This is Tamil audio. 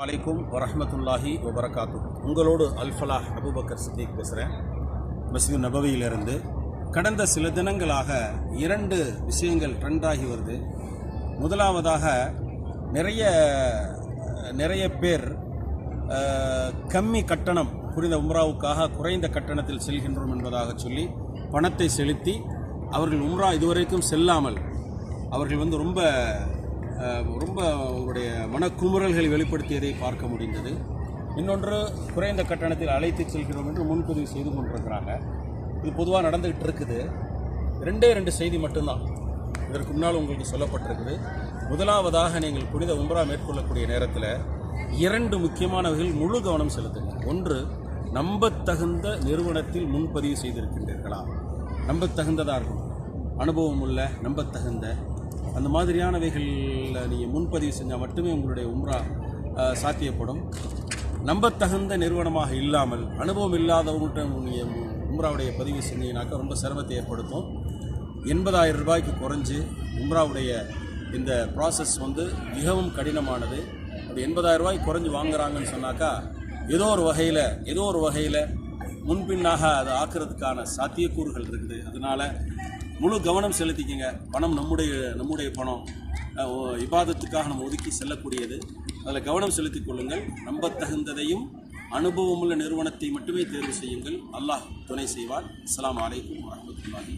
அலைக்கும் வரஹ்மத்துல்லாஹி வபரகாத்து உங்களோடு அல்ஃபலாஹ் அபூபக்கர் சித்திக் பேசுகிறேன் மசிது நபவியிலிருந்து கடந்த சில தினங்களாக இரண்டு விஷயங்கள் ட்ரெண்டாகி வருது. முதலாவதாக நிறைய நிறைய பேர் கம்மி கட்டணம் புரிந்த உம்ராவுக்காக குறைந்த கட்டணத்தில் செல்கின்றோம் என்பதாக சொல்லி பணத்தை செலுத்தி அவர்கள் உம்ரா இதுவரைக்கும் செல்லாமல் அவர்கள் வந்து ரொம்ப ரொம்ப அவங்களுடைய மனக்குமுறல்களை வெளிப்படுத்தியதை பார்க்க முடிந்தது. இன்னொன்று குறைந்த கட்டணத்தில் அழைத்து செல்கிறோம் என்று முன்பதிவு செய்து கொண்டிருக்கிறாங்க. இது பொதுவாக நடந்துகிட்டு இருக்குது. ரெண்டே ரெண்டு செய்தி மட்டும்தான். இதற்கு முன்னால் உங்களுக்கு சொல்லப்பட்டிருக்குது. முதலாவதாக நீங்கள் புனித உம்ரா மேற்கொள்ளக்கூடிய நேரத்தில் இரண்டு முக்கியமானவைகள் முழு கவனம் செலுத்துங்க. ஒன்று நம்பத்தகுந்த நிறுவனத்தில் முன்பதிவு செய்திருக்கின்றீர்களா? நம்பத்தகுந்ததாக இருக்கும்? அனுபவம் உள்ள நம்பத்தகுந்த அந்த மாதிரியானவைகளில் நீங்கள் முன்பதிவு செஞ்சால் மட்டுமே உங்களுடைய உம்ரா சாத்தியப்படும். நம்பத்தகுந்த நிறுவனமாக இல்லாமல் அனுபவம் இல்லாதவங்கள்ட்ட நீங்கள் உம்ராவுடைய பதிவு செஞ்சீங்கன்னாக்கா ரொம்ப சிரமத்தை ஏற்படுத்தும். எண்பதாயிரம் ரூபாய்க்கு குறைஞ்சு உம்ராவுடைய இந்த ப்ராசஸ் வந்து மிகவும் கடினமானது. அப்படி எண்பதாயிரம் ரூபாய் குறைஞ்சு வாங்குறாங்கன்னு சொன்னாக்கா ஏதோ ஒரு வகையில் ஏதோ ஒரு வகையில் முன்பின்னாக அதை ஆக்குறதுக்கான சாத்தியக்கூறுகள் இருக்குது. அதனால் முழு கவனம் செலுத்திக்கங்க. பணம் நம்முடைய நம்முடைய பணம். விவாதத்துக்காக இபாதத்துக்காக நம்ம ஒதுக்கி செல்லக்கூடியது. அதில் கவனம் செலுத்திக் கொள்ளுங்கள். நம்பத்தகுந்ததையும் அனுபவமுள்ள நிறுவனத்தை மட்டுமே தேர்வு செய்யுங்கள். அல்லாஹ் துணை செய்வார். அஸ்லாம் வலைக்கும் வரஹ்மத்துல்லாஹி